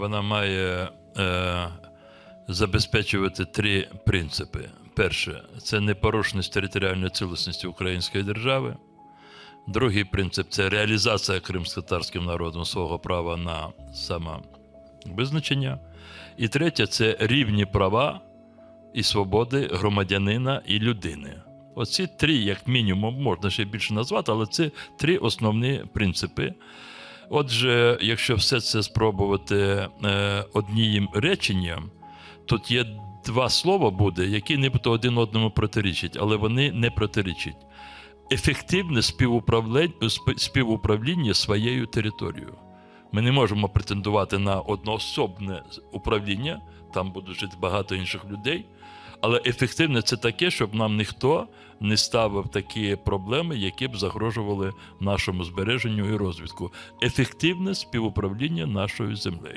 вона має е, забезпечувати три принципи. Перше це непорушність територіальної цілісності Української держави. Другий принцип це реалізація кримськотарським народом свого права на самовизначення. І третє це рівні права і свободи громадянина і людини. Оці три, як мінімум, можна ще більше назвати, але це три основні принципи. Отже, якщо все це спробувати е, однім реченням, тут є два слова буде, які нібито один одному протирічать, але вони не протирічать. Ефективне співуправління своєю територією. Ми не можемо претендувати на одноособне управління, там будуть жити багато інших людей. Але ефективне це таке, щоб нам ніхто не ставив такі проблеми, які б загрожували нашому збереженню і розвитку. Ефективне співуправління нашою землею.